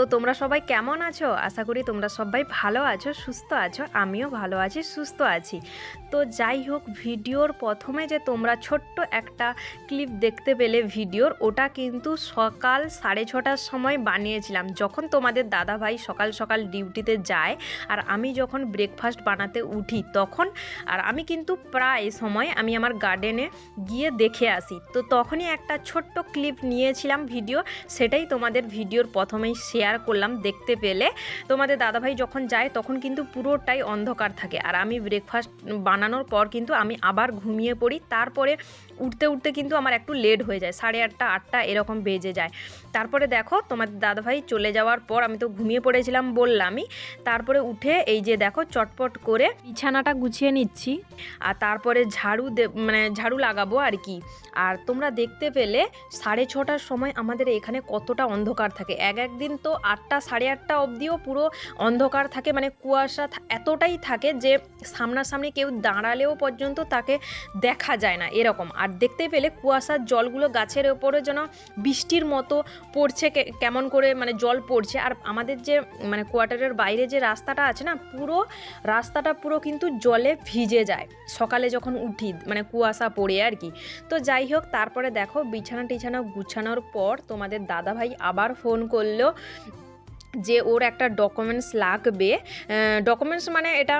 তো তোমরা সবাই কেমন আছো? আশা করি তোমরা সবাই ভালো আছো, সুস্থ আছো, আমিও ভালো আছি, সুস্থ আছি। তো যাই হোক, ভিডিওর প্রথমে যে তোমরা ছোট্ট একটা ক্লিপ দেখতে পেলে ভিডিওর, ওটা কিন্তু সকাল সাড়ে ছটার সময় বানিয়েছিলাম। যখন তোমাদের দাদাভাই সকাল সকাল ডিউটিতে যায়, আর আমি যখন ব্রেকফাস্ট বানাতে উঠি, তখন, আর আমি কিন্তু প্রায় সময় আমি আমার গার্ডেনে গিয়ে দেখে আসি। তো তখনই একটা ছোট্ট ক্লিপ নিয়েছিলাম ভিডিও, সেটাই তোমাদের ভিডিওর প্রথমেই শেয়ার করলাম দেখতে পেলে। তোমাদের দাদাভাই যখন যায় তখন কিন্তু পুরোটাই অন্ধকার থাকে। আর আমি ব্রেকফাস্ট বানানোর পর কিন্তু আমি আবার ঘুমিয়ে পড়ি। তারপরে উঠতে উঠতে কিন্তু আমার একটু লেট হয়ে যায়, সাড়ে আটটা আটটা এরকম বেজে যায়। তারপরে দেখো তোমাদের দাদাভাই চলে যাওয়ার পর আমি তো ঘুমিয়ে পড়েছিলাম বললামই, তারপরে উঠে এই যে দেখো চটপট করে বিছানাটা গুছিয়ে নিচ্ছি, আর তারপরে ঝাড়ু মানে ঝাড়ু লাগাবো আর কি। আর তোমরা দেখতে পেলে সাড়ে ছটার সময় আমাদের এখানে কতটা অন্ধকার থাকে। এক একদিন তো আটটা, সাড়ে আটটা অবধিও পুরো অন্ধকার থাকে মানে কুয়াশা এতটাই থাকে যে সামনাসামনি কেউ দাঁড়ালেও পর্যন্ত তাকে দেখা যায় না এরকম। আর দেখতে পেলে কুয়াশার জলগুলো গাছের ওপরে যেন বৃষ্টির মতো পড়ছে কেমন করে মানে জল পড়ছে। আর আমাদের যে মানে কোয়ার্টারের বাইরে যে রাস্তাটা আছে না, পুরো রাস্তাটা পুরো কিন্তু জলে ভিজে যায়। সকালে যখন উঠি মানে কুয়াশা পড়ে আর কি। তো যাই হোক, তারপরে দেখো বিছানা টিছানা গুছানোর পর তোমাদের দাদাভাই আবার ফোন করল। যে ওর একটা ডকুমেন্টস লাগবে ডকুমেন্টস মানে এটা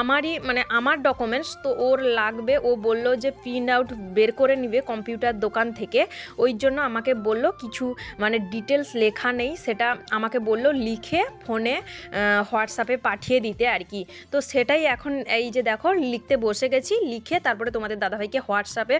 আমারই মানে আমার ডকুমেন্টস তো ওর লাগবে, ও বলল যে প্রিন্ট আউট বের করে নিবে কম্পিউটার দোকান থেকে। ওই জন্য আমাকে বলল কিছু মানে ডিটেলস লেখা নেই, সেটা আমাকে বলল লিখে ফোনে হোয়াটসঅ্যাপে পাঠিয়ে দিতে আর কি। তো সেটাই এখন এই যে দেখো, লিখতে বসে গেছি, লিখে তারপরে তোমাদের দাদাভাইকে হোয়াটসঅ্যাপে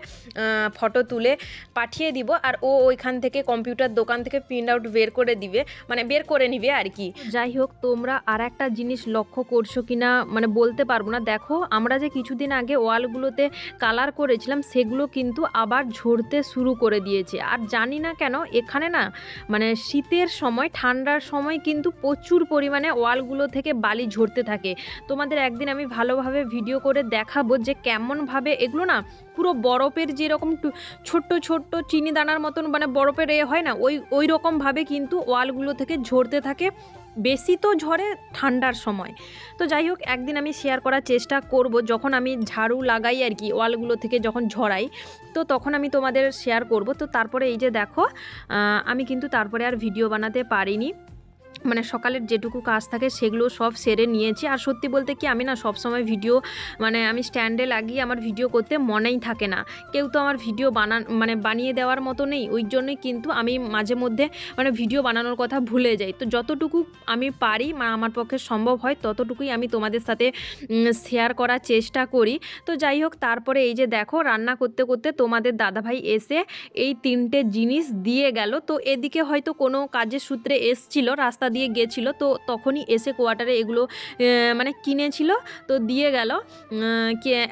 ফটো তুলে পাঠিয়ে দিব। আর ও ওইখান থেকে কম্পিউটার দোকান থেকে প্রিন্ট আউট বের করে দিবে মানে বের করে নিবে আর কি যাই হোক তোমরা আর একটা জিনিস লক্ষ্য করছ কিনা মানে বলতে পারব না। দেখো, আমরা যে কিছুদিন আগে ওয়ালগুলোতে কালার করেছিলাম, সেগুলো কিন্তু আবার ঝরতে শুরু করে দিয়েছে। আর জানি না কেন, এখানে না মানে শীতের সময়, ঠান্ডার সময় কিন্তু প্রচুর পরিমাণে ওয়ালগুলো থেকে বালি ঝরতে থাকে। তোমাদের একদিন আমি ভালোভাবে ভিডিও করে দেখাবো যে কেমনভাবে এগুলো না পুরো বরফের যেরকম ছোট্ট ছোট্ট চিনি দানার মতন মানে বরফের এ হয় না, ওই ওই রকমভাবে কিন্তু ওয়ালগুলো থেকে ঝরতে থাকে, বেশি তো ঝরে ঠান্ডার সময়। তো যাই হোক, একদিন আমি শেয়ার করার চেষ্টা করব, যখন আমি ঝাড়ু লাগাই আর কি ওয়ালগুলো থেকে যখন ঝরাই, তো তখন আমি তোমাদের শেয়ার করব। তো তারপরে এই যে দেখো আমি কিন্তু তারপরে আর ভিডিও বানাতে পারিনি। মানে সকালের যেটুকু কাজ থাকে সেগুলো সব সেরে নিয়েছি। আর সত্যি বলতে কি, আমি না সব সময় ভিডিও মানে আমি স্ট্যান্ডে লাগিয়ে আমার ভিডিও করতে মনেই থাকে না। কেউ তো আমার ভিডিও বানান মানে বানিয়ে দেওয়ার মতো নেই, ওই জন্যই কিন্তু আমি মাঝে মধ্যে মানে ভিডিও বানানোর কথা ভুলে যাই। তো যতটুকু আমি পারি আমার পক্ষে সম্ভব হয়, ততটুকুই আমি তোমাদের সাথে শেয়ার করার চেষ্টা করি। তো যাই হোক, তারপরে এই যে দেখো, রান্না করতে করতে তোমাদের দাদাভাই এসে এই তিনটে জিনিস দিয়ে গেল। তো এদিকে হয়তো কোনো কাজের সূত্রে এসছিল, রাস্তা দিয়ে গেছিল, তো তখনই এসে কোয়ার্টারে এগুলো মানে কিনেছিল, তো দিয়ে গেল।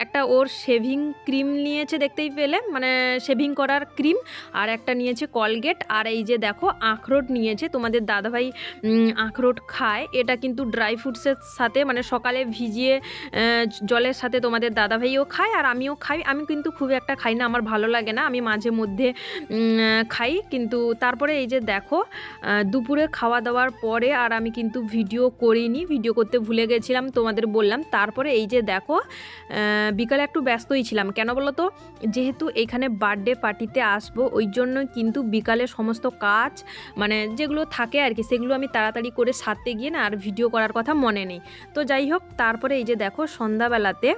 একটা ওর শেভিং ক্রিম নিয়েছে দেখতেই পেলে মানে শেভিং করার ক্রিম, আর একটা নিয়েছে কলগেট, আর এই যে দেখো আখরোট নিয়েছে, তোমাদের দাদাভাই আখরোট খায়, এটা কিন্তু ড্রাই ফ্রুটসের সাথে মানে সকালে ভিজিয়ে জলের সাথে তোমাদের দাদাভাইও খায়, আর আমিও খাই, আমি কিন্তু খুব একটা খাই না, আমার ভালো লাগে না, আমি মাঝে মধ্যে খাই, কিন্তু তারপরে এই যে দেখো দুপুরে খাওয়া দাওয়ার পর পরে আর আমি কিন্তু ভিডিও করিনি, ভিডিও করতে ভুলে গেছিলাম, তোমাদের বললাম। তারপরে এই যে দেখো বিকালে একটু ব্যস্তই ছিলাম। কেন বলো তো? যেহেতু এখানে বার্থডে পার্টিতে আসব, ওই জন্য কিন্তু বিকালে সমস্ত কাজ মানে যেগুলো থাকে আর কি, সেগুলো আমি তাড়াতাড়ি করে সারতে গিয়ে না আর ভিডিও করার কথা মনে নেই। তো যাই হোক, তারপরে এই যে দেখো, সন্ধ্যাবেলাতে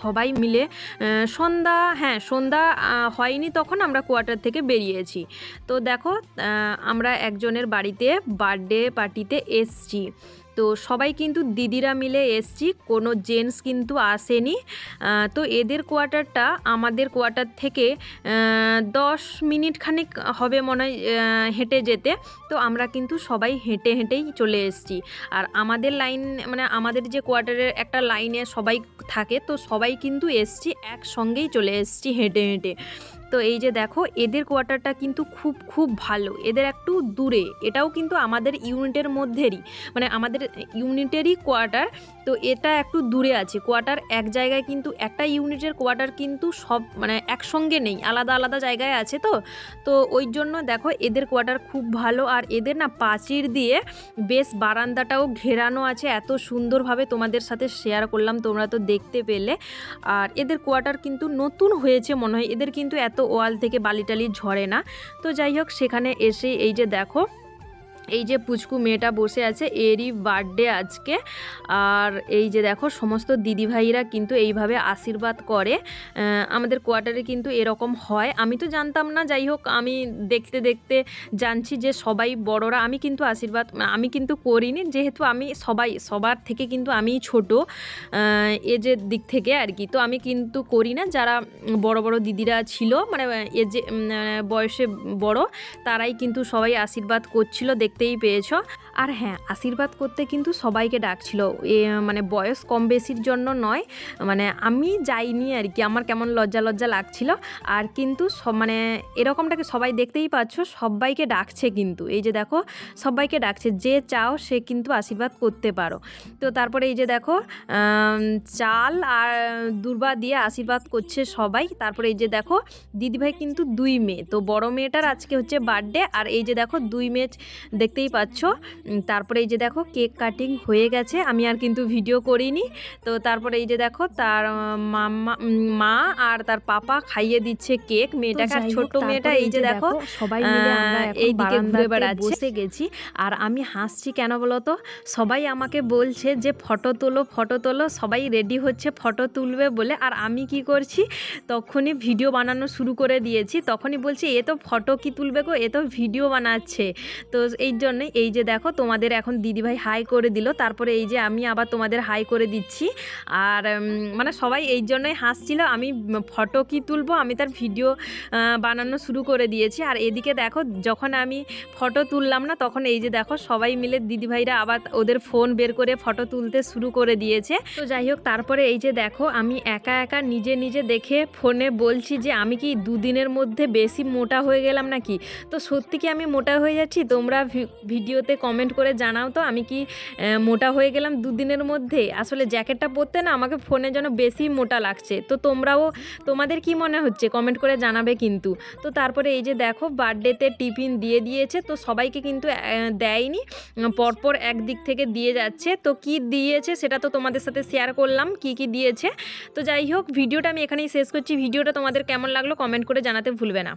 সবাই মিলে সন্ধ্যা হ্যাঁ সন্ধ্যা হয়নি তখন আমরা কোয়ার্টার থেকে বেরিয়েছি। তো দেখো আমরা একজনের বাড়িতে বার্থডে পার্টিতে এসছি। তো সবাই কিন্তু দিদিরা মিলে এসছি। কোনো জেন্টস কিন্তু আসেনি। তো এদের কোয়ার্টারটা আমাদের কোয়ার্টার থেকে দশ মিনিট খানিক হবে মনে হয় হেঁটে যেতে। তো আমরা কিন্তু সবাই হেঁটে হেঁটেই চলে এসেছি। আর আমাদের লাইন মানে আমাদের যে কোয়ার্টারের একটা লাইনে সবাই থাকে, তো সবাই কিন্তু এসছি, একসঙ্গেই চলে এসছি হেঁটে হেঁটে। তো এই যে দেখো, এদের কোয়ার্টারটা কিন্তু খুব খুব ভালো। এদের একটু দূরে, এটাও কিন্তু আমাদের ইউনিটের মধ্যেরই মানে আমাদের ইউনিটেরই কোয়ার্টার। তো এটা একটু দূরে আছে। কোয়ার্টার এক জায়গায় কিন্তু, একটা ইউনিটের কোয়ার্টার কিন্তু সব মানে একসঙ্গে নেই, আলাদা আলাদা জায়গায় আছে তো। তো ওই জন্য দেখো, এদের কোয়ার্টার খুব ভালো। আর এদের না প্রাচীর দিয়ে বেশ বারান্দাটাও ঘেরানো আছে। এত সুন্দরভাবে তোমাদের সাথে শেয়ার করলাম, তোমরা তো দেখতে পেলে। আর এদের কোয়ার্টার কিন্তু নতুন হয়েছে মনে হয়। এদের কিন্তু এত ওয়াল থেকে বালিটালি ঝরে না। তো যাই হোক সেখানে এসে এই যে দেখো এই যে পুচকু মেয়েটা বসে আছে, এরই বার্থডে আজকে। আর এই যে দেখো, সমস্ত দিদিভাইরা কিন্তু এইভাবে আশীর্বাদ করে। আমাদের কোয়ার্টারে কিন্তু এরকম হয়। আমি তো জানতাম না, যাই হোক, আমি দেখতে দেখতে জানছি যে সবাই বড়রা, আমি কিন্তু আশীর্বাদ, আমি কিন্তু করিনি, যেহেতু আমি সবাই, সবার থেকে কিন্তু আমি ছোট। এজের দিক থেকে আর কি। তো আমি কিন্তু করি না, যারা বড় বড় দিদিরা ছিল মানে এজে বয়সে বড়, তারাই কিন্তু সবাই আশীর্বাদ করছিল দেখতেই পেয়েছ। আর হ্যাঁ আশীর্বাদ করতে কিন্তু সবাইকে ডাকছিল। এ মানে বয়স কম বেশির জন্য নয় মানে আমি যাইনি আর কি। আমার কেমন লজ্জা লজ্জা লাগছিল। আর কিন্তু মানে এরকমটাকে সবাই দেখতেই পাচ্ছ, সবাইকে ডাকছে কিন্তু। এই যে দেখো, সবাইকে ডাকছে। যে চাও সে কিন্তু আশীর্বাদ করতে পারো। তো তারপরে এই যে দেখো চাল আর দুর্বা দিয়ে আশীর্বাদ করছে সবাই। তারপরে এই যে দেখো, দিদিভাই কিন্তু দুই মেয়ে। তো বড় মেয়েটার আজকে হচ্ছে বার্থডে। আর এই যে দেখো, দুই মেয়ে দেখতেই পাচ্ছ। তারপরে এই যে দেখো কেক কাটিং হয়ে গেছে। আমি আর কিন্তু ভিডিও করিনি। তো তারপরে এই যে দেখো তার আহ, মামা উম, মা আর তার পাপা খাইয়ে দিচ্ছে কেক। মেয়েটাকে ছোট্ট মেয়েটা এই যে দেখো সবাই এখন এইদিকে ঘুরে বেড়াচ্ছে। বসে গেছি। আর আমি হাসছি কেন বলো তো সবাই আমাকে বলছে যে ফটো তোলো ফটো তোলো সবাই রেডি হচ্ছে ফটো তুলবে বলে। আর আমি কি করছি? তখনই ভিডিও বানানো শুরু করে দিয়েছি। তখনই বলছি এ তো ফটো কি তুলবে গো? এ তো ভিডিও বানাচ্ছে। তো এই জন্য এই যে দেখো তোমাদের এখন দিদিভাই হাই করে দিল, তারপরে এই যে আমি আবার তোমাদের হাই করে দিচ্ছি। আর মানে সবাই এই জন্যই হাসছিল, আমি ফটো কি তুলবো, আমি তার ভিডিও বানানো শুরু করে দিয়েছি। আর এদিকে দেখো যখন আমি ফটো তুললাম না, তখন এই যে দেখো সবাই মিলে দিদিভাইরা আবার ওদের ফোন বের করে ফটো তুলতে শুরু করে দিয়েছে। তো যাই হোক, তারপরে এই যে দেখো আমি একা একা নিজে নিজে দেখে ফোনে বলছি যে, আমি কি দুদিনের মধ্যে বেশি মোটা হয়ে গেলাম নাকি? তো সত্যি কি আমি মোটা হয়ে যাচ্ছি? তোমরা ভিডিওতে কমেন্ট করে জানাও তো, আমি কি মোটা হয়ে গেলাম দুদিনের মধ্যে? আসলে জ্যাকেটটা পরতে না আমাকে ফোনে যেন বেশি মোটা লাগছে। তো তোমরাও, তোমাদের কি মনে হচ্ছে? কমেন্ট করে জানাবে কিন্তু। তো তারপরে এই যে দেখো বার্থডেতে টিফিন দিয়ে দিয়েছে, তো সবাইকে কিন্তু দেয়নি। পরপর একদিক থেকে দিয়ে যাচ্ছে। তো কি দিয়েছে সেটা তো তোমাদের সাথে শেয়ার করলাম, কি কি দিয়েছে। তো যাই হোক, ভিডিওটা আমি এখানেই শেষ করছি। ভিডিওটা তোমাদের কেমন লাগল কমেন্ট করে জানাতে ভুলবে না।